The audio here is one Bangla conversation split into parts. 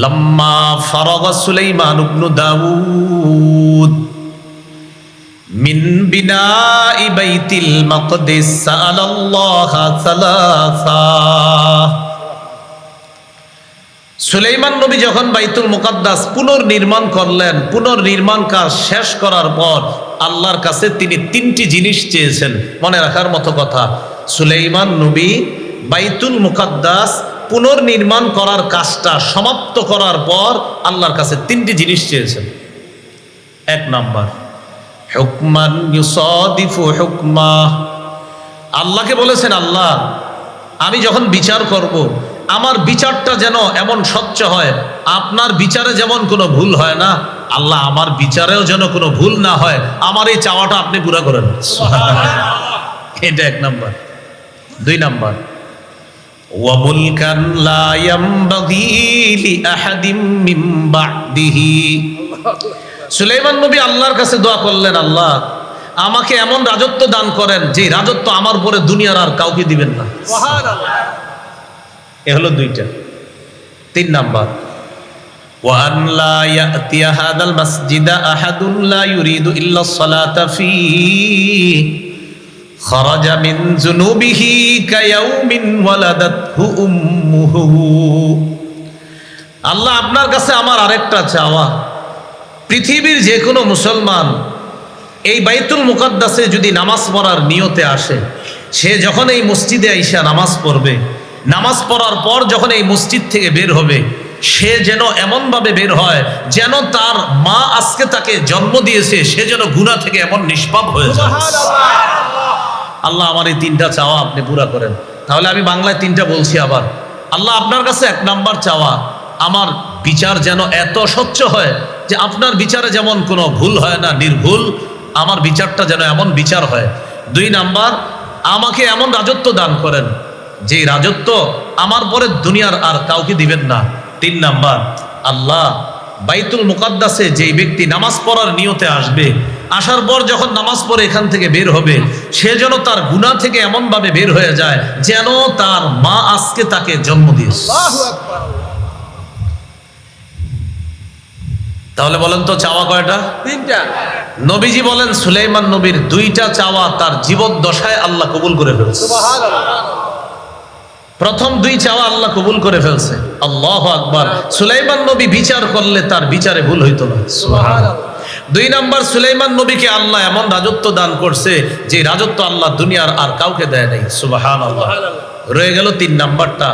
লম্মা ফারাগা সুলাইমান ইবনু দাউদ। মিন বিনাই বাইতিল মাকদিস সালাল্লাহ সালাসা। সুলেইমান নবী যখন বাইতুল মুকাদ্দাস পুনর্নির্মাণ করলেন, পুনর্নির্মাণ কাজ শেষ করার পর আল্লাহর কাছে তিনি তিনটি জিনিস চেয়েছেন। মনে রাখার মতো কথা, সুলেইমান নবী বাইতুল মুকাদ্দাস পুনর্নির্মাণ করার কাজটা সমাপ্ত করার পর আল্লাহর কাছে তিনটি জিনিস চেয়েছেন। এক নাম্বার, হুকমান ইউসাদিফু হুকমা। আল্লাহকে বলেছেন, আল্লাহ, আমি যখন বিচার করব, আমার বিচারটা যেন এমন স্বচ্ছ হয়, আপনার বিচারে যেমন কোনো ভুল হয় না, আল্লাহ আমার বিচারেও যেন কোনো ভুল না হয়, আমার এই চাওয়াটা আপনি পুরা করেন। এটা এক নাম্বার। দুই নাম্বার وملكا لا ينبغي لأحد من بعده সুলাইমান নবী আল্লাহর কাছে দোয়া করলেন আল্লাহ আমাকে এমন রাজত্ব দান করেন যে রাজত্ব আমার পরে দুনিয়ার আর কাউকে দিবেন না এ হলো দুইটা তিন নাম্বার وأن لا يأتي هذا المسجد أحد لا يريد إلا الصلاة فيه خرج من ذنوبه كيوم ولدته أمه আল্লাহ আপনার কাছে আমার আরেকটা চাওয়া পৃথিবীর যে কোনো মুসলমান এই বাইতুল মুকাদ্দাসে যদি নামাজ পড়ার নিয়তে আসে সে যখন এই মসজিদে আইসা নামাজ পড়বে নামাজ পড়ার পর যখন এই মসজিদ থেকে বের হবে সে যেন এমনভাবে বের হয় যেন তার মা আজকে তাকে জন্ম দিয়েছে সে যেন গুণা থেকে এমন নিষ্পাপ হয়ে যায় আল্লাহ আমার এই তিনটা চাওয়া আপনি পুরা করেন। তাহলে আমি বাংলায় তিনটা বলছি আবার। আল্লাহ আপনার কাছে এক নাম্বার চাওয়া, আমার বিচার যেন এত স্বচ্ছ হয় যে আপনার বিচারে যেমন কোনো ভুল হয় না, নির্ভুল, আমার বিচারটা যেন এমন বিচার হয়। দুই নাম্বার, আমাকে এমন রাজত্ব দান করেন যে রাজত্ব আমার পরে দুনিয়ার আর কাউকে দিবেন না। তিন নাম্বার, আল্লাহ বাইতুল মুকাদ্দাসে যেই ব্যক্তি নামাজ পড়ার নিয়তে আসবে আসার পর যখন নামাজ পড়ে এখান থেকে বের হবে সে যেন তার গুণা থেকে এমনভাবে বের হয়ে যায় যেন তার মা আজকে তাকে জন্ম দিয়েছে। তাহলে বলেন তো চাওয়া কয়টা? তিনটা। নবীজি বলেন সুলাইমান নবীর দুইটা চাওয়া তার জীবন দশায় আল্লাহ কবুল করে ফেলছে। প্রথম দুই চাওয়া আল্লাহ কবুল করে ফেলছে। আল্লাহ আকবার। সুলাইমান নবী বিচার করলে তার বিচারে ভুল হইতো না। সুবহানাল্লাহ। দুই নাম্বার সুলাইমান নবীকে আল্লাহ এমন রাজত্ব দান করছে যে রাজত্ব আল্লাহ দুনিয়ার আর কাউকে দেয় নাই। সুবাহান আল্লাহ রয়ে গেল তিন নাম্বারটা।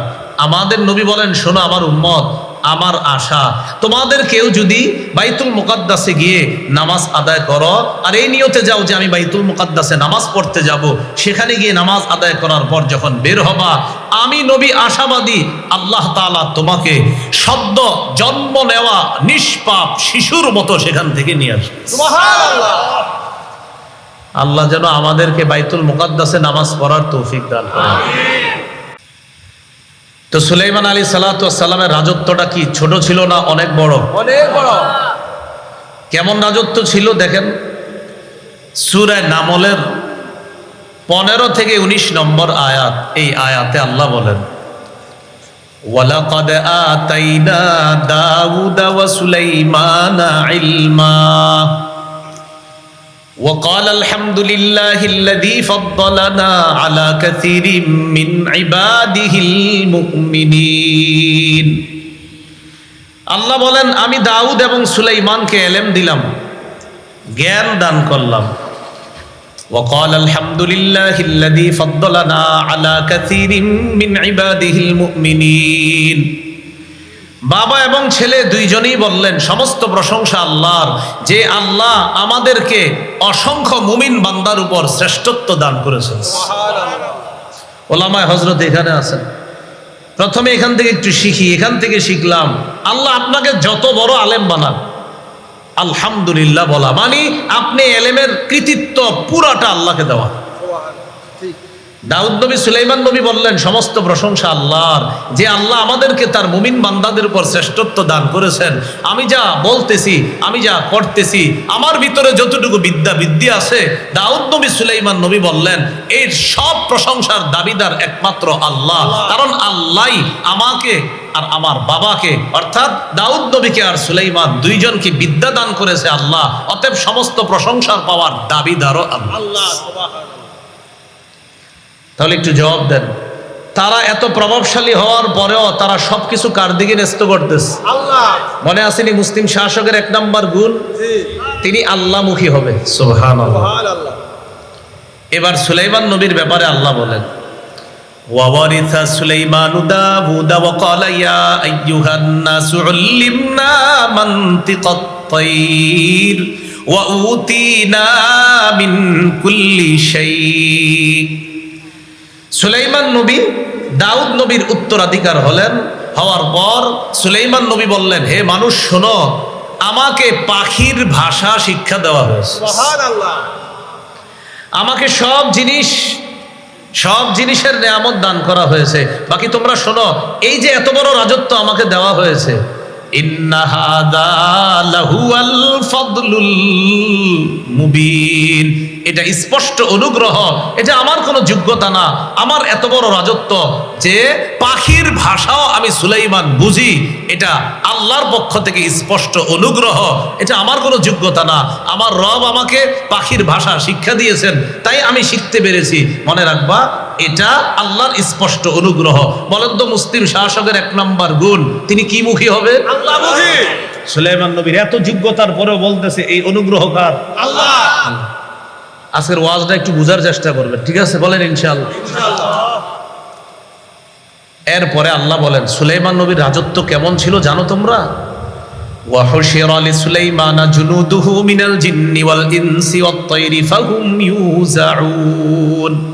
আমাদের নবী বলেন শোনো আমার উম্মত আমার আশা। তোমাদের কেউ যদি বাইতুল মুকাদ্দাসে গিয়ে নামাজ আদায় করো আর এই নিয়তে যাও যে আমি বাইতুল মুকাদ্দাসে নামাজ পড়তে যাব সেখানে গিয়ে নামাজ আদায় করার পর যখন বের হবা আমি নবী আশাবাদী আল্লাহ তাআলা তোমাকে সদ্য জন্ম নেওয়া নিষ্পাপ শিশুর মতো সেখান থেকে নিয়ে আসবে। আল্লাহ যেন আমাদেরকে বাইতুল মুকাদ্দাসে নামাজ পড়ার তৌফিক দান করেন। তো সুলাইমান আলী সালাতামের রাজত্বটা কি ছোট ছিল না অনেক বড়? অনেক বড়। কেমন রাজত্ব ছিল দেখেন? সুরায় নামলের পনেরো থেকে ১৯ নম্বর আয়াত এই আয়াতে আল্লাহ বলেন ওয়ালাকাদ আতাইনা দাউদা ওয়া সুলাইমানা ইলমা। وقال الحمد لله الذي فضلنا على كثير من عباده المؤمنين আল্লাহ বলেন আমি দাউদ এবং সুলাইমানকে এলেম দিলাম জ্ঞান দান করলাম وقال الحمد لله الذي فضلنا على كثير من عباده المؤمنين বাবা এবং ছেলে দুইজনেই বললেন সমস্ত প্রশংসা আল্লাহর। যে আল্লাহ আমাদেরকে অসংখ্য মুমিন বান্দার উপর শ্রেষ্ঠত্ব দান করেছেন। ওলামায় হজরত এখানে আছেন। প্রথমে এখান থেকে একটু শিখি এখান থেকে শিখলাম আল্লাহ আপনাকে যত বড় আলেম বানান। আলহামদুলিল্লাহ বলা মানে আপনি এলেমের কৃতিত্ব পুরাটা আল্লাহকে দেওয়া। দাউদ নবী সুলাইমান নবী বললেন, সমস্ত প্রশংসা আল্লাহর। যে আল্লাহ আমাদেরকে তার মুমিন বান্দাদের উপর শ্রেষ্ঠত্ব দান করেছেন। আমি যা বলতেছি, আমি যা করতেছি আমার ভিতরে যতটুকু বিদ্যা বিদ্যা আছে, দাউদ নবী সুলাইমান নবী বললেন এর সব প্রশংসার দাবিদার একমাত্র আল্লাহ। কারণ আল্লাহ আমাকে আর আমার বাবাকে, অর্থাৎ দাউদ নবীকে আর সুলাইমান দুইজনকে বিদ্যা দান করেছে আল্লাহ। অতএব সমস্ত প্রশংসার পাওয়ার দাবিদারও আল্লাহ। আল্লাহ তাহলে একটু জবাব দেন তারা এত প্রভাবশালী হওয়ার পরেও তারা সবকিছু কার দিকে ন্যস্ত করতেছে আল্লাহ মনে আসেনি মুসলিম শাসকের এক নম্বর গুণ জি তিনি আল্লাহমুখী হবে সুবহান সুবহানাল্লাহ এবার সুলাইমান নবীর ব্যাপারে আল্লাহ বলেন وورث سليمان داود وقال يا أيها الناس علمنا منطق الطير وأوتينا من كل شيء সুলাইমান নবী দাউদ নবীর উত্তরাধিকার হলেন। হওয়ার পর সুলাইমান নবী বললেন হে মানুষ শোনো আমাকে পাখির ভাষা শিক্ষা দেওয়া হয়েছে। আমাকে সব জিনিস সব জিনিসের নিয়ামত দান করা হয়েছে। বাকি তোমরা শোনো এই যে এত বড় রাজত্ব আমাকে দেওয়া হয়েছে এটা স্পষ্ট অনুগ্রহ, এটা আমার কোনো যোগ্যতা না, আমার এত বড় রাজত্ব যে পাখির ভাষাও আমি সুলাইমান বুঝি, এটা আল্লাহর পক্ষ থেকে স্পষ্ট অনুগ্রহ, এটা আমার কোনো যোগ্যতা না। আমার রব আমাকে পাখির ভাষা শিক্ষা দিয়েছেন, তাই আমি শিখতে পেরেছি। মনে রাখবা এটা আল্লাহর স্পষ্ট অনুগ্রহ বলেন তো মুসলিম শাসকের এক নম্বর গুণ তিনি কি মুখী হবে আল্লাহ বুঝি সুলাইমান নবীর এত যোগ্যতার পরেও বলতেছে এই অনুগ্রহ কার আল্লাহ আজকের ওয়াজটা একটু বোঝার চেষ্টা করবেন ঠিক আছে বলেন ইনশাআল্লাহ ইনশাআল্লাহ এরপরে আল্লাহ বলেন সুলাইমান নবীর রাজত্ব কেমন ছিল জানো তোমরা وحشر لسليمان جنوده من الجن والإنس والطير فهم يوزعون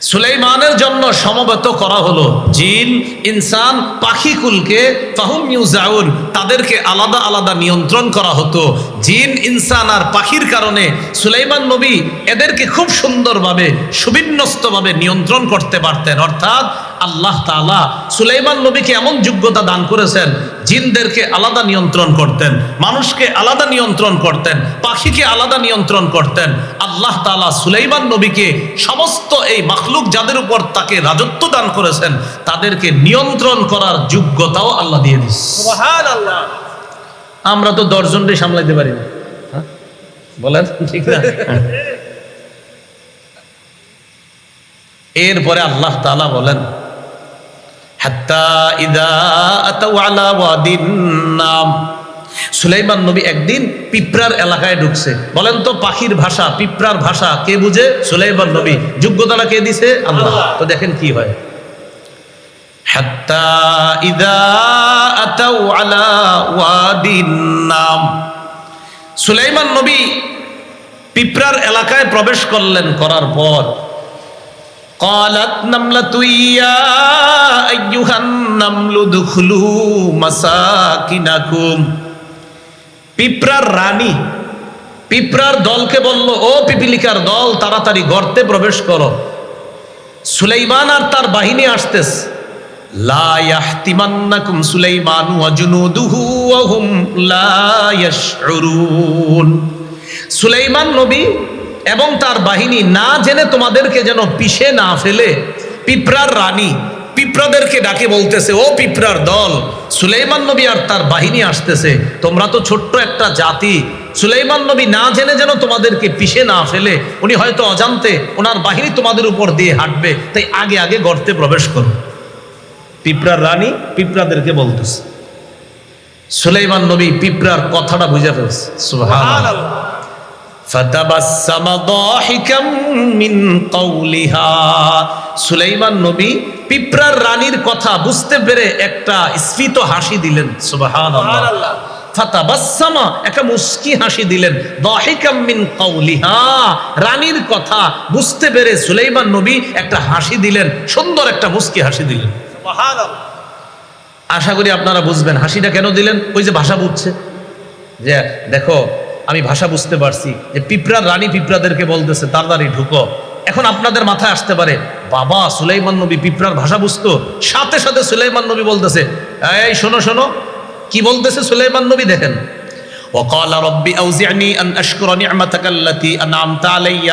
সুলাইমানের জন্য সমবেত করা হলো। জিন, ইনসান পাখিকুলকে ফাহুম ইউজাউন, তাদেরকে আলাদা আলাদা নিয়ন্ত্রণ করা হতো। জিন, ইনসান আর পাখির কারণে সুলাইমান নবী এদেরকে খুব সুন্দরভাবে, সুবিন্যস্তভাবে নিয়ন্ত্রণ করতে পারতেন। অর্থাৎ আল্লাহ তাআলা সুলাইমান নবীকে এমন যোগ্যতা দান করেছেন জিনদেরকে আলাদা নিয়ন্ত্রণ করতেন মানুষকে আলাদা নিয়ন্ত্রণ করতেন পাখিকে আলাদা নিয়ন্ত্রণ করতেন। আল্লাহ তাআলা সুলাইমান নবীকে সমস্ত এই মাখলুক যাদের উপর তাকে রাজত্ব দান করেছেন তাদেরকে নিয়ন্ত্রণ করার যোগ্যতাও আল্লাহ দিয়ে সুবহানাল্লাহ। আমরা তো দশজনকে সামলাইতে পারি না। হ্যাঁ? বলেন ঠিক না? এরপরে আল্লাহ তাআলা বলেন হাত্তা ইদা আতাউ আলা ওয়াদিন নাম সুলাইমান নবী একদিন পিঁপড়ার এলাকায় ঢুকছে। বলেন তো, পাখির ভাষা, পিঁপড়ার ভাষা কে বুঝে? সুলাইমান নবী। যোগ্যতাটা কে দিছে? আল্লাহ। তো দেখেন কি হয়। হাত্তা ইদা আতাউ আলা ওয়াদিন নাম। সুলাইমান নবী পিঁপড়ার এলাকায় প্রবেশ করলেন, করার পর قالت نملة يا أيها النمل ادخلوا مساكنكم পিঁপড়ার রানী পিঁপড়ার দলকে বলল ও পিপিলিকার দল তাড়াতাড়ি গর্তে প্রবেশ করো সুলাইমান আর তার বাহিনী আসতেছে লা ইয়াহতিমান্নাকুম সুলাইমানু ওয়া জুনুদুহু ওয়া হুম লা ইয়াশউরুন সুলাইমান নবী এবং তার বাহিনী না জেনে তোমাদেরকে যেন পিষে না ফেলে, পিঁপড়ার রানী, পিঁপড়াদেরকে ডাকে বলতেছে, ও পিঁপড়ার দল, সুলাইমান নবী আর তার বাহিনী আসতেছে, তোমরা তো ছোট্ট একটা জাতি, সুলাইমান নবী না জেনে যেন তোমাদেরকে পিষে না ফেলে, উনি হয়তো অজান্তে ওনার বাহিনী তোমাদের উপর দিয়ে হাঁটবে, তাই আগে আগে গর্তে প্রবেশ করো। পিঁপড়ার রানী পিঁপড়াদেরকে বলতেছে, সুলাইমান নবী পিঁপড়ার কথাটা বুঝে ফেলছে, সুবহানাল্লাহ। সুলাইমান নবী পিঁপড়ার রানীর কথা বুঝতে পেরে একটা স্ফীত হাসি দিলেন সুবহানাল্লাহ। সুবহানাল্লাহ। একটা মুস্কি হাসি দিলেন দাহিকাম রানীর কথা বুঝতে পেরে সুলাইমান নবী একটা হাসি দিলেন সুন্দর একটা মুস্কি হাসি দিলেন। আশা করি আপনারা বুঝবেন হাসিটা কেন দিলেন? ওই যে ভাষা বুঝছে। যে দেখো আমি ভাষা বুঝতে পারছি যে পিঁপড়ার রানী পিঁপড়াদেরকে বলতেছে তাড়াতাড়ি ঢুকো এখন আপনাদের মাথায় আসতে পারে বাবা সুলাইমান নবী পিঁপড়ার ভাষা বুঝতো সাথে সাথে সুলাইমান নবী বলতেছে এই শোনো শোনো কি বলতেছে সুলাইমান নবী দেখেন وقال ربي أوزعني أن أشكر نعمتك التي أنعمت علي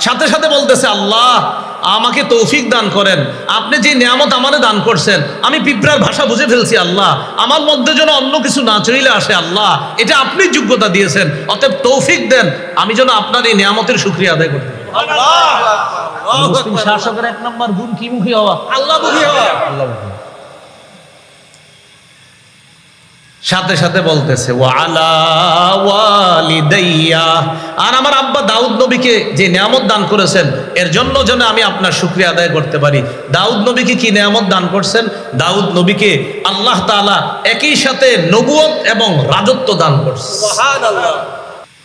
সাথে সাথে বলতেছে আল্লাহ আমাকে তৌফিক দান করেন। আপনি যে নিয়ামত আমারে দান করছেন আমি পিঁপড়ার ভাষা বুঝে ফেলছি আল্লাহ। আমার মধ্যে যেন অন্য কিছু না চলে আসে আল্লাহ। এটা আপনি যোগ্যতা দিয়েছেন। অতএব তৌফিক দেন। আমি যেন আপনার এই নিয়ামতের শুক্রিয়া আদায় করতে পারি। আল্লাহ! মুসলিম শাসকের এক নম্বর গুণ কি মুখী হওয়া? আল্লাহ মুখী হওয়া। আল্লাহ সাথে সাথে বলতেছে আর আমার আব্বা দাউদ নবীকে যে নিয়ামত দান করেছেন এর জন্য যেন আমি আপনার শুক্রিয়া আদায় করতে পারি। দাউদ নবীকে কি নিয়ামত দান করছেন? দাউদ নবীকে আল্লাহ তাআলা একই সাথে নবুয়ত এবং রাজত্ব দান করছেন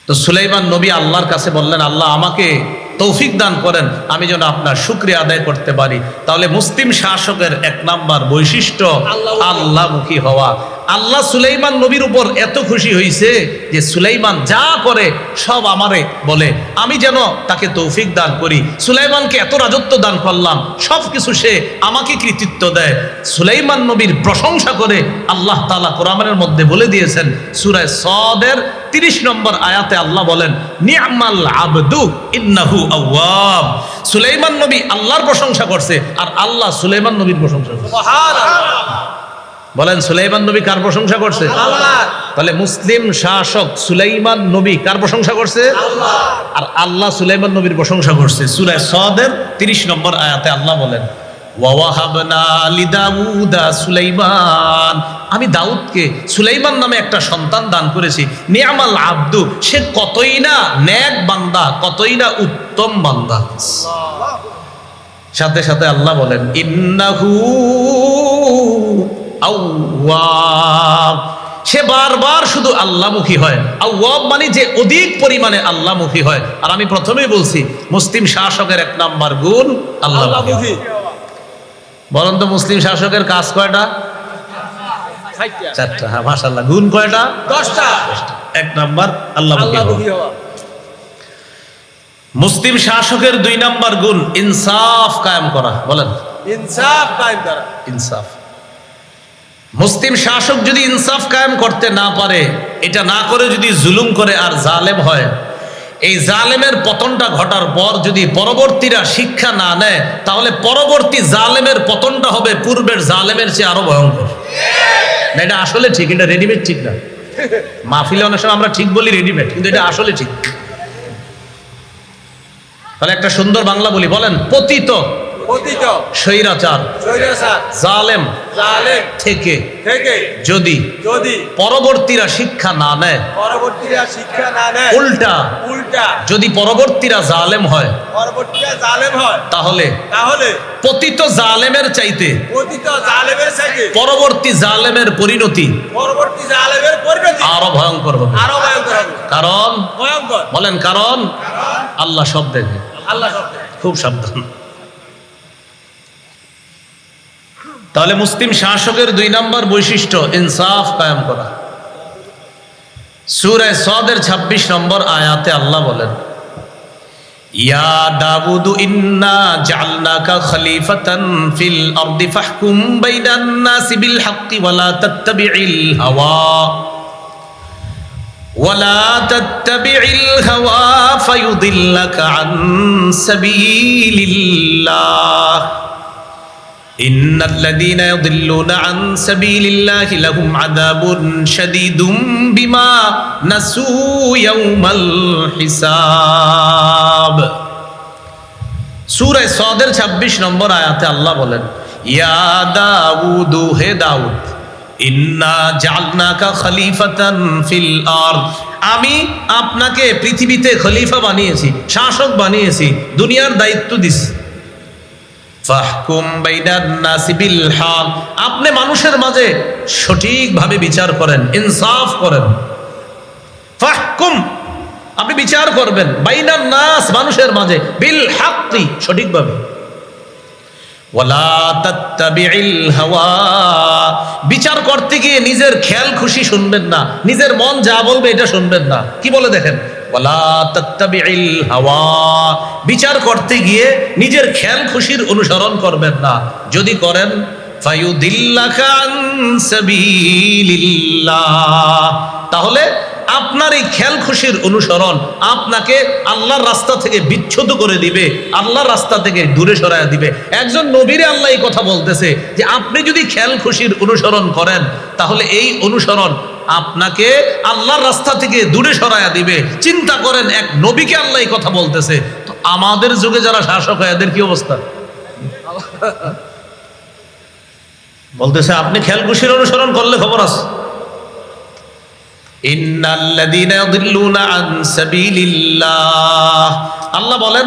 তো সুলাইমান নবী আল্লাহর কাছে বললেন আল্লাহ আমাকে তৌফিক দান করেন আমি যেন আপনার শুক্রিয়া আদায় করতে পারি। তাহলে মুসলিম শাসকের এক নাম্বার বৈশিষ্ট্য। আল্লাহমুখী হওয়া। আল্লাহ সুলাইমান নবীর উপর এত খুশি হয়েছে যে সুলাইমান যা করে সব আমারে বলে। আমি যেন তাকে তৌফিক দান করি। সুলাইমানকে এত রাজত্ব দান করলাম, সব কিছু সে আমাকে কৃতিত্ব দেয়। সুলাইমান নবীর প্রশংসা করে আল্লাহ তালা কোরআনের মধ্যে বলে দিয়েছেন, সূরা সদের তিরিশ নম্বর আয়াতে আল্লাহ বলেন, নিয়ামাল আবদু ইন্নাহু আওয়াব। সুলাইমান নবী আল্লাহর প্রশংসা করছে, আর আল্লাহ সুলাইমান নবীর প্রশংসা করছে। বলেন সুলাইমান নবী কার প্রশংসা করছে? আল্লাহ। তাহলে মুসলিম শাসক সুলাইমান নবী কার প্রশংসা করছে? আর আল্লাহ সুলাইমান নবীর প্রশংসা করছে। সূরা সদের 30 নম্বর আয়াতে আল্লাহ বলেন সুলাইমান। আমি দাউদকে সুলাইমান নামে একটা সন্তান দান করেছি। নিয়ামাল আব্দু সে কতই না নেক বান্দা কতই না উত্তম বান্দা। সাথে সাথে আল্লাহ বলেন ইন্নাহু আউয়াব। সে বারবার শুধু আল্লাহমুখী হয়। আউয়াব মানে যে অধিক পরিমাণে আল্লাহমুখী হয়। আর আমি প্রথমেই বলছি মুসলিম শাসকের এক নাম্বার গুণ আল্লাহ আল্লাহ বলেন তো মুসলিম শাসকের কাজ কয়টা? চারটা। হ্যাঁ মাশাল্লাহ গুণ কয়টা? দশটা। এক নাম্বার আল্লাহ আল্লাহ মুখী হওয়া। মুসলিম শাসকের দুই নাম্বার গুণ ইনসাফ কায়েম করা। বলেন। ইনসাফ কায়েম করা। ইনসাফ। মুসলিম শাসক যদি ইনসাফ কায়েম করতে না পারে, এটা না করে যদি জুলুম করে আর জালেম হয়, এই জালেমের পতনটা ঘটার পর যদি পরবর্তীরা শিক্ষা না নেয়, তাহলে পরবর্তী জালেমের পতনটা হবে পূর্বের জালেমের চেয়ে আরও ভয়ঙ্কর। না, এটা আসলে ঠিক, এটা রেডিমেড ঠিক না। মাহফিলে অনেক সময় আমরা ঠিক বলি রেডিমেড কিন্তু এটা আসলে ঠিক। তাহলে একটা সুন্দর বাংলা বলি, বলেন, পতিত স্বৈরাচার। স্বৈরাচার। জালেম। জালেম। থেকে। থেকে। যদি। যদি। পরবর্তীরা শিক্ষা না নেয়। পরবর্তীরা শিক্ষা না নেয়। উল্টা। উল্টা। যদি পরবর্তীরা জালেম হয়। পরবর্তীরা জালেম হয়। তাহলে। তাহলে। পতিত জালেমের চাইতে। পতিত জালেমের সাথে পরবর্তী জালেমের পরিণতি। পরবর্তী জালেমের পরিণতি। আরও ভয়ঙ্কর হবে। আরও ভয়ঙ্কর হবে। কারণ? ভয়ঙ্কর। বলেন কারণ? আল্লাহ সব দেখে। আল্লাহ শব্দে খুব সাবধান। তাহলে মুসলিম শাসকের দুই নম্বর বৈশিষ্ট্য ইনসাফ কায়েম করা সুরায় সদের ২৬ নম্বর আয়াতে আল্লাহ বলেন ইয়া দাউদু ইন্না জাআলনাকা খলিফাতান ফিল আরদি ফাহকুম বাইনান নাসি বিল হাক্কি ওয়ালা তাত্তাবি'িল হাওয়া ولا تتبع الهوى فيضلك عن سبيل الله إن الذين يضلون عن سبيل الله لهم عذاب شديد بما نسوا يوم الحساب সূরা সদের 26 নম্বর আয়াতে আল্লাহ বলেন ইয়া দাউদ হে দাউদ ইন্না জাআলনাকা খলিফাতান ফিল আরদ আমি আপনাকে পৃথিবীতে খলিফা বানিয়েছি শাসক বানিয়েছি দুনিয়ার দায়িত্ব দিছি আপনি মানুষের মাঝে সঠিকভাবে বিচার করেন, ইনসাফ করেন। ফাহকুম, আপনি বিচার করবেন। বাইনান নাস, মানুষের মাঝে। বিল হাক্কি সঠিকভাবে বিচার করতে গিয়ে নিজের খেয়াল খুশি শুনবেন না। নিজের মন যা বলবে এটা শুনবেন না। কি বলে দেখেন? বিচার করতে গিয়ে নিজের খেয়াল খুশির অনুসরণ করবেন না। যদি করেন তাহলে আপনার এই খেয়াল খুশির অনুসরণ আপনাকে আল্লাহর রাস্তা থেকে বিচ্ছুত করে দিবে, আল্লাহর রাস্তা থেকে দূরে সরায় দিবে। একজন নবীরে আল্লাহ এই কথা বলতেছে যে, আপনি যদি খেয়াল খুশির অনুসরণ করেন, তাহলে এই অনুসরণ আপনাকে আল্লাহর রাস্তা থেকে দূরে সরায়া দিবে। চিন্তা করেন, এক নবীকে আল্লাহ কথা বলতেছে। তো আমাদের যুগে যারা শাসক হয়, এদের কি অবস্থা? বলতেছে, আপনি খেয়াল খুশির অনুসরণ করলে খবর আছে। আল্লাহ বলেন,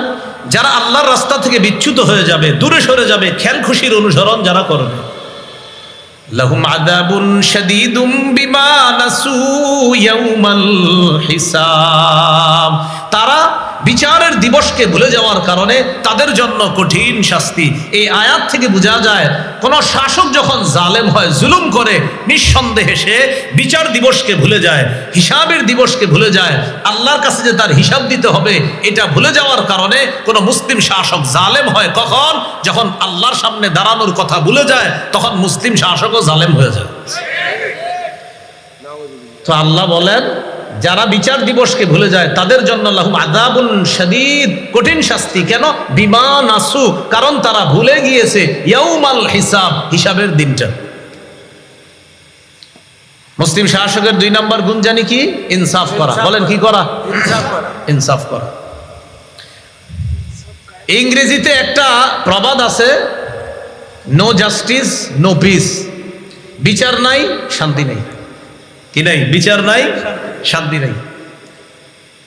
যারা আল্লাহর রাস্তা থেকে বিচ্যুত হয়ে যাবে, দূরে সরে যাবে খেয়াল খুশির অনুসরণ যারা করবে। লাহুম আযাবুন শাদীদুম বিমা নাসু ইয়াউমাল হিসাব তারা বিচারের দিবসকে ভুলে যাওয়ার কারণে তাদের জন্য কঠিন শাস্তি। এই আয়াত থেকে বোঝা যায়, কোন শাসক যখন জালেম হয়, জুলুম করে, নিঃসন্দেহে সে বিচার দিবসকে ভুলে যায়, হিসাবের দিবসকে ভুলে যায়, আল্লাহর কাছে যে তার হিসাব দিতে হবে, এটা ভুলে যাওয়ার কারণে কোন মুসলিম শাসক জালেম হয় কখন? যখন আল্লাহর সামনে দাঁড়ানোর কথা ভুলে যায়, তখন মুসলিম শাসকও জালেম হয়ে যায়। তো আল্লাহ বলেন যারা বিচার দিবসকে ভুলে যায় তাদের জন্য লাহুম আদাবুন শাদীদ কঠিন শাস্তি। কেন? বিমান আসু কারণ তারা ভুলে গিয়েছে ইয়াউমাল হিসাব হিসাবের দিনটা। মুসলিম শাসকের দুই নম্বর গুণ জানি কি? ইনসাফ করা। বলেন কি করা? ইনসাফ করা। ইনসাফ করা। ইংরেজিতে একটা প্রবাদ আছে নো জাস্টিস নো পিস বিচার নাই শান্তি নেই। কি নাই? বিচার নাই? শান্তি নেই।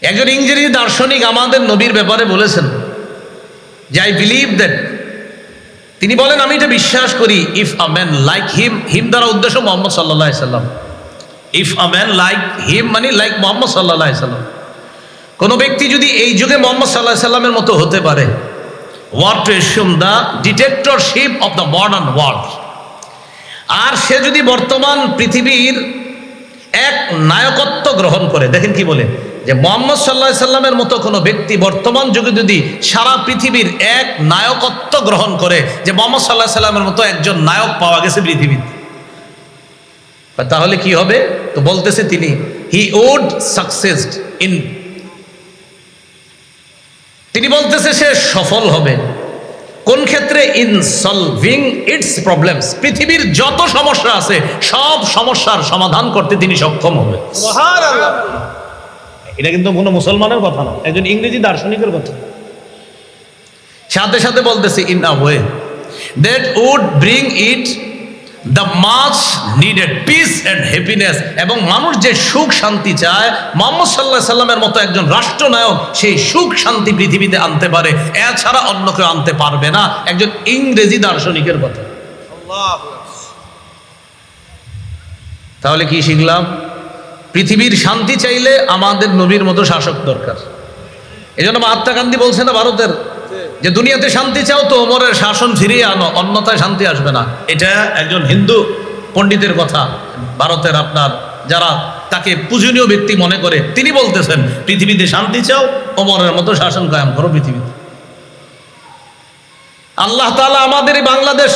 একজন ইংরেজি দার্শনিক আমাদের নবীর ব্যাপারে বলেছেন, যে আই বিলিভ দ্যাট তিনি বলেন, আমি এটা বিশ্বাস করি if a man like him him দ্বারা উদ্দেশ্য মোহাম্মদ সাল্লাহ সাল্লাম। If a man like him মানে লাইক মোহাম্মদ সাল্লাহ সাল্লাম। কোনো ব্যক্তি যদি এই যুগে মোহাম্মদ সাল্লাহ সাল্লামের মতো হতে পারে what to assume the dictatorship of the modern world আর সে যদি বর্তমান পৃথিবীর এক নায়কত্ব গ্রহণ করে। দেখেন কি বলে? যে মোহাম্মদ সাল্লাহ সাল্লামের মতো কোনো ব্যক্তি বর্তমান যুগে যদি সারা পৃথিবীর এক নায়কত্ব গ্রহণ করে, যে মোহাম্মদ সাল্লাহ সাল্লামের মতো একজন নায়ক পাওয়া গেছে পৃথিবীতে। তাহলে কি হবে? তো বলতেছে তিনি হি উড সাকসেস ইন তিনি বলতেছে সে সফল হবে। কোন ক্ষেত্রে? ইন সলভিং ইটস প্রবলেমস পৃথিবীর যত সমস্যা আছে সব সমস্যার সমাধান করতে তিনি সক্ষম হবে এটা কিন্তু কোনো মুসলমানের কথা না একজন ইংরেজি দার্শনিকের কথা। সাথে সাথে বলতেছে in a way that would bring it the much needed peace and happiness এবং মানুষ যে সুখ শান্তি চায়, মোহাম্মদ সাল্লাহ সাল্লামের মতো একজন রাষ্ট্রনায়ক সেই সুখ শান্তি পৃথিবীতে আনতে পারে, এছাড়া অন্য কেউ আনতে পারবে না। একজন ইংরেজি দার্শনিকের কথা। তাহলে কি শিখলাম? পৃথিবীর শান্তি চাইলে আমাদের নবীর মতো শাসক দরকার। এই জন্য মহাত্মা গান্ধী বলছে না, ভারতের যে দুনিয়াতে শান্তি চাও তো ওমরের শাসন ফিরিয়ে আনো, অন্যথায় শান্তি আসবে না। এটা একজন হিন্দু পণ্ডিতের কথা। ভারতের আপনার যারা তাকে পূজনীয় ব্যক্তি মনে করে, তিনি বলতেছেন, পৃথিবীতে শান্তি চাও, ওমরের মতো শাসন কায়াম করো পৃথিবীতে। আল্লাহ তালা আমাদের বাংলাদেশ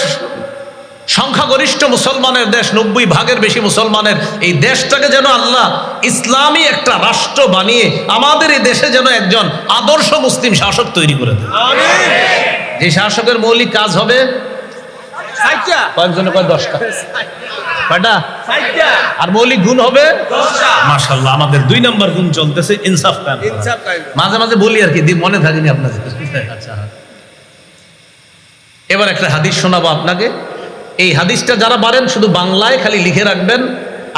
সংখ্যাগরিষ্ঠ মুসলমানের দেশ নব্বই ভাগের বেশি মুসলমানের এই দেশটাকে যেন আল্লাহ ইসলামী একটা রাষ্ট্র বানিয়ে আমাদের এই দেশে যেন একজন আদর্শ মুসলিম শাসক তৈরি করে দেয়। যে শাসকের মৌলিক কাজ হবে কয়েকজনে কয় দশটা? কয়টা? আর মৌলিক গুণ হবে? দশটা। মাশাল্লাহ আমাদের দুই নম্বর গুণ চলতেছে ইনসাফ টাইম মাঝে মাঝে বলি আর কি মনে থাকেনি আপনাদের। আচ্ছা। এবার একটা হাদিস শোনাবো আপনাকে। এই হাদিসটা যারা পারেন শুধু বাংলায় খালি লিখে রাখবেন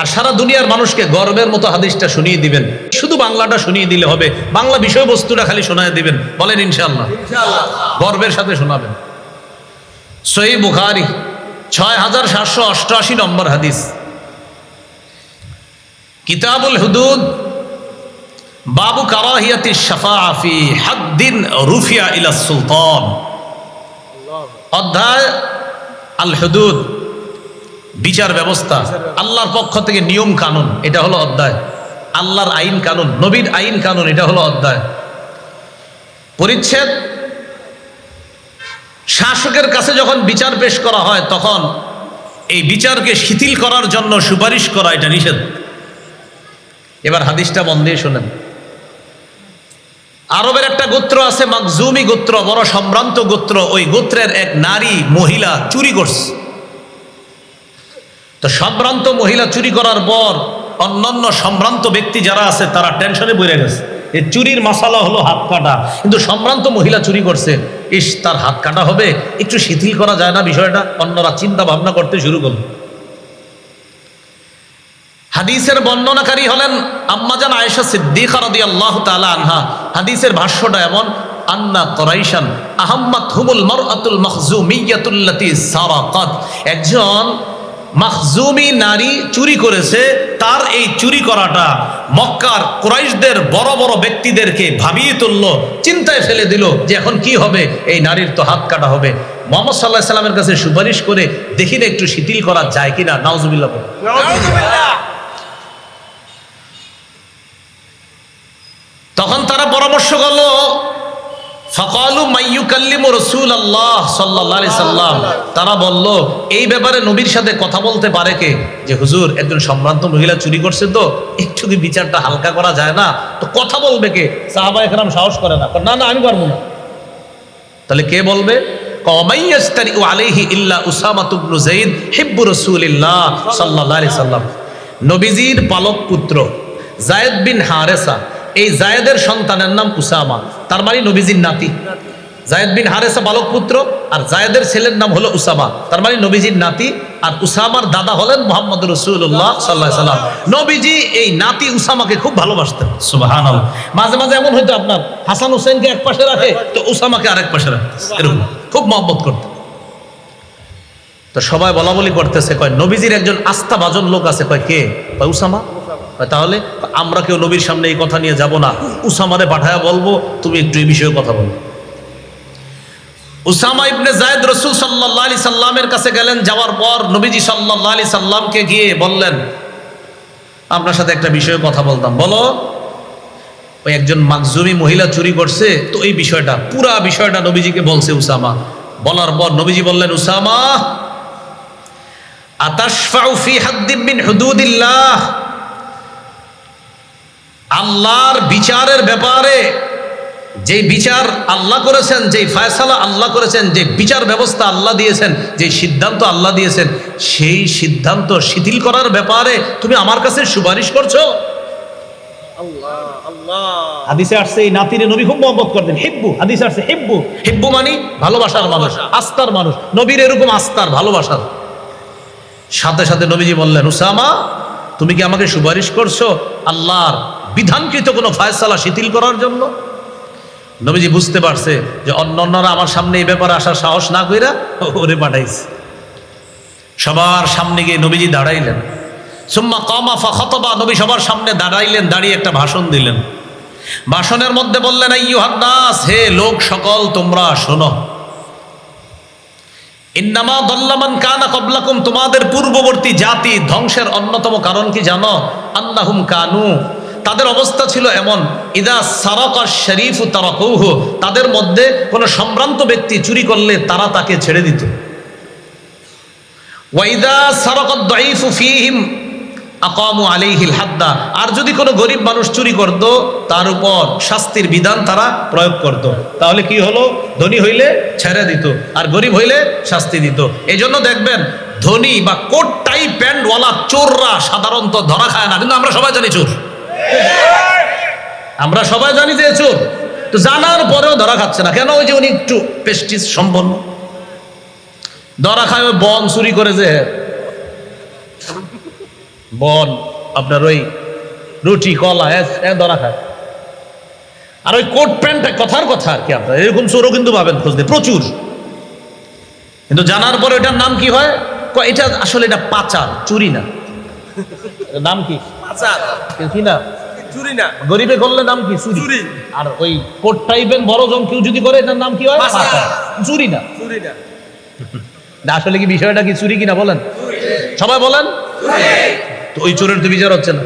আর সারা দুনিয়ার মানুষকে গর্বের মতো হাদিসটা শুনিয়ে দিবেন। শুধু বাংলাটা শুনিয়ে দিলে হবে বাংলা বিষয়বস্তুটা খালি শোনায় দিবেন। বলেন ইনশাল্লাহ গর্বের সাথে শোনাবেন। সই বুখারি ছয় হাজার সাতশো অষ্টআশি নম্বর হাদিস। কিতাবুল হুদুদ বাবু কারাহিয়াতি শাফাআফি হাদ্দিন রুফিয়া ইলা সুলতান। অধ্যায় আল হুদুদ বিচার ব্যবস্থা, আল্লাহর পক্ষ থেকে নিয়ম কানুন, এটা হলো অধ্যায়। আল্লাহর আইন কানুন, নবীর আইন কানুন, এটা হলো অধ্যায়। পরিচ্ছেদ, শাসকের কাছে যখন বিচার পেশ করা হয়, তখন এই বিচারকে শিথিল করার জন্য সুপারিশ করা এটা নিষেধ। এবার হাদিসটা দিয়ে শোনেন। আরবের একটা গোত্র আছে মাকজুমি গোত্র, বড় সম্ভ্রান্ত গোত্র। ওই গোত্রের এক নারী মহিলা চুরি করছে। তো সম্ভ্রান্ত মহিলা চুরি করার পর অন্যান্য সম্ভ্রান্ত ব্যক্তি যারা আছে, তারা টেনশনে বইরে গেছে। এই চুরির মশালা হলো হাত কাটা। কিন্তু সম্ভ্রান্ত মহিলা চুরি করছে। ইস, তার হাত কাটা হবে? একটু শিথিল করা যায় না বিষয়টা? অন্যরা চিন্তা ভাবনা করতে শুরু করল। হাদিসের বর্ণনাকারী হলেন আম্মাজান আয়েশা সিদ্দিকা আনহা। হাদিসের ভাষ্যটা এমন, আন্না করাইশান আহাম্মাত হুমুল মারআতুল মাখজুমিয়াতুল্লাতি সারাকাত। একজন মাখজুমি নারী চুরি করেছে, তার এই চুরি করাটা মক্কার কুরাইশদের বড় বড় ব্যক্তিদেরকে ভাবিয়ে তুললো, চিন্তায় ফেলে দিল যে এখন কি হবে, এই নারীর তো হাত কাটা হবে। মোহাম্মদ সাল্লাহ সাল্লামের কাছে সুপারিশ করে, দেখি না একটু শিথিল করা যায় কিনা নাউজুবিল্লাহ বলে। তখন তারা পরামর্শ করল রসুল আল্লাহ তারা বলল, এই ব্যাপারে নবীর সাথে কথা বলতে পারে কে? যে, হুজুর, একজন সম্ভ্রান্ত মহিলা চুরি করছে তো, একটু কি বিচারটা হালকা করা যায় না, তো কথা বলবে কে? সাহাবা সাহস করে না না না, আমি পারব না। তাহলে কে বলবে? নবীজির পালক পুত্র জায়েদ বিন হারেসা এই জায়েদের সন্তানের নাম উসামা, তার মানে নবীজির নাতি। জায়েদ বিন হারেসা বালক পুত্র, আর জায়েদের ছেলের নাম হলো উসামা, তার মানে নবীজির নাতি, আর উসামার দাদা হলেন মোহাম্মদ রসুল্লাহ সাল্লাহ সাল্লাম। নবীজি এই নাতি উসামাকে খুব ভালোবাসতেন। সুবাহান মাঝে মাঝে এমন হয়তো আপনার, হাসান হুসেনকে এক পাশে রাখে, তো উসামাকে আরেক পাশে রাখে। এরকম, খুব মহব্বত করতেন। তো সবাই বলা বলি করতেছে, কয়, নবীজির একজন আস্থা ভাজন লোক আছে। কয়, কে? কয়, উসামা। তাহলে আমরা কেউ নবীর সামনে এই কথা নিয়ে যাব না। উসামারে পাঠায়া বলব, তুমি একটু এই বিষয়ে কথা বলো। উসামা ইবনে জায়দ রসুল সাল্লাহ আলি সাল্লামের কাছে গেলেন, যাওয়ার পর নবীজি সাল্লাহ আলি সাল্লামকে গিয়ে বললেন, আপনার সাথে একটা বিষয়ে কথা বলতাম, বলো, ওই একজন মাকজুমি মহিলা চুরি করছে, তো এই বিষয়টা, পুরা বিষয়টা নবীজিকে বলছে উসামা। বলার পর নবীজি বললেন, উসামা, আতাশফাউ হাদ্দিম হুদুদিল্লাহ আল্লাহর বিচারের ব্যাপারে যে বিচার আল্লাহ করেছেন যে ফয়সালা আল্লাহ করেছেন যে বিচার ব্যবস্থা আল্লাহ দিয়েছেন যে সিদ্ধান্ত আল্লাহ দিয়েছেন সেই সিদ্ধান্ত শিথিল করার ব্যাপারে তুমি আমার কাছে সুপারিশ করছ? আল্লাহ আল্লাহ হাদিসে আসছে এই নাতিরে নবী খুব মহব্বত করতেন হিব্বু হাদিসে আসছে হিব্বু। হিব্বু মানে? ভালোবাসার মানুষ। আস্থার মানুষ। নবীর এরকম আস্থার ভালোবাসার। সাথে সাথে নবীজি বললেন উসামা তুমি কি আমাকে সুপারিশ করছ? আল্লাহর বিধানকৃত কোনো ফায়সালা শিথিল করার জন্য? নবীজি বুঝতে পারছে যে অন্য অন্যরা আমার সামনে এই ব্যাপারে আসার সাহস না কইরা ওরে পাঠাইছে। সবার সামনে গিয়ে নবীজি দাঁড়াইলেন। সুম্মা কমা ফা খতবা, নবী সবার সামনে দাঁড়াইলেন, দাঁড়িয়ে একটা ভাষণ দিলেন। ভাষণের মধ্যে বললেন ইউহান্নাস হে লোক সকল, তোমরা শোনো। ইন্নামা দল্লামান কানা কবলাকুম, তোমাদের পূর্ববর্তী জাতি ধ্বংসের অন্যতম কারণ কি জানো? আন্নাহুম কানু তাদের অবস্থা ছিল এমন। ইদা সারাকা শরীফ তারাকুহ, তাদের মধ্যে কোনো সম্ভ্রান্ত ব্যক্তি চুরি করলে তারা তাকে ছেড়ে দিত। ওয়াইদা সারাকাত দাইফু ফীহিম আকামু আলাইহিল হাদ্দা, আর যদি কোনো গরিব মানুষ চুরি করত, তার উপর শাস্তির বিধান তারা প্রয়োগ করত। তাহলে কি হলো? ধনী হইলে ছেড়ে দিত, আর গরিব হইলে শাস্তি দিত। এই জন্য দেখবেন, ধনী বা কোট টাই প্যান্টওয়ালা চোররা সাধারণত ধরা খায় না। কিন্তু আমরা সবাই জানি চোর। আমরা সবাই জানি যে চোর। তো জানার পরেও ধরা খাচ্ছে না। কেন ওই যে উনি একটু পেস্টিস সম্পন্ন? ধরা খায় ওই বন চুরি করে যে। বন, আপনার ওই রুটি, কলা হ্যাঁ ধরা খায়। আর ওই কোট প্যান্ট কথার কথা আর কি আপনার এরকম চোরও কিন্তু পাবেন খুঁজতে প্রচুর। কিন্তু জানার পরে এটার নাম কি হয়? এটা আসলে এটা পাচার, চুরি না। নাম কি? কি না? চুরি না। গরিবে করলে নাম কি? চুরি। আর ওই কোট টাইপের বড় জন কেউ যদি করে এটার নাম কি হয়। চুরি না। চুরি না। আসলে কি বিষয়টা কি চুরি কিনা বলেন? সবাই বলেন। তো ওই চোরের তো বিচার হচ্ছে না।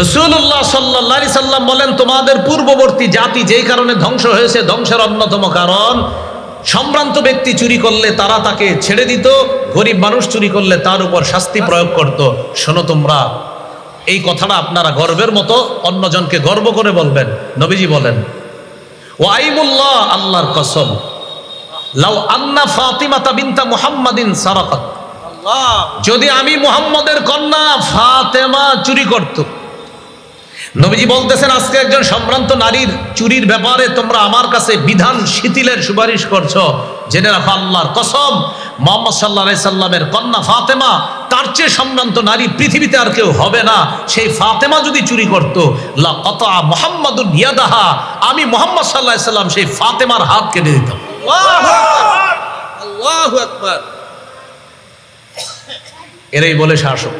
রসুল্লাহ সাল্লাহ সাল্লাম বলেন তোমাদের পূর্ববর্তী জাতি যেই কারণে ধ্বংস হয়েছে ধ্বংসের অন্যতম কারণ সম্ভ্রান্ত ব্যক্তি চুরি করলে তারা তাকে ছেড়ে দিত গরিব মানুষ চুরি করলে তার উপর শাস্তি প্রয়োগ করত। শোনো তোমরা এই কথাটা আপনারা গর্বের মতো অন্যজনকে গর্ব করে বলবেন। নবীজি বলেন ওয়াইমুল্লাহ আল্লাহর কসম লাউ আন্না ফাতিমাতা বিনতা মুহাম্মাদিন সারাকাত। আল্লাহ। যদি আমি মুহাম্মদের কন্যা ফাতেমা চুরি করত নবীজি বলতেছেন আজকে একজন সম্ভ্রান্ত নারীর চুরির ব্যাপারে তোমরা আমার কাছে বিধান শিথিলের সুপারিশ করছ। জেনে রাখো আল্লাহর কসম মোহাম্মদ সাল্লাহ সাল্লামের কন্যা ফাতেমা তার চেয়ে সম্ভ্রান্ত নারী পৃথিবীতে আর কেউ হবে না। সেই ফাতেমা যদি চুরি করতো লা কতা মোহাম্মদুল ইয়াদাহা আমি মোহাম্মদ সাল্লাহ সাল্লাম সেই ফাতেমার হাত কেটে দিতাম। আল্লাহ এরাই বলে শাসক।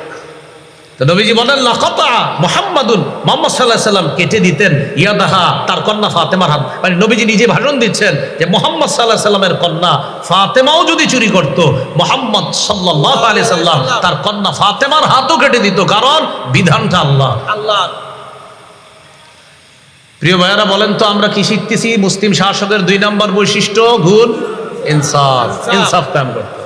তো নবীজি বলেন লাকতা মোহাম্মদুন মোহাম্মদ সাল্লাহ সাল্লাম কেটে দিতেন ইয়াদাহা তার কন্যা ফাতেমার হাত। মানে নবীজি নিজে ভাষণ দিচ্ছেন যে মোহাম্মদ সাল্লাহ সাল্লামের কন্যা ফাতেমাও যদি চুরি করত মোহাম্মদ সাল্লাহ আলি সাল্লাম তার কন্যা ফাতেমার হাতও কেটে দিত। কারণ বিধানটা আল্লাহ। আল্লাহ। প্রিয় ভাইয়ারা বলেন তো আমরা কি শিখতেছি? মুসলিম শাসকের দুই নম্বর বৈশিষ্ট্য গুণ ইনসাফ। ইনসাফ। কাম করতে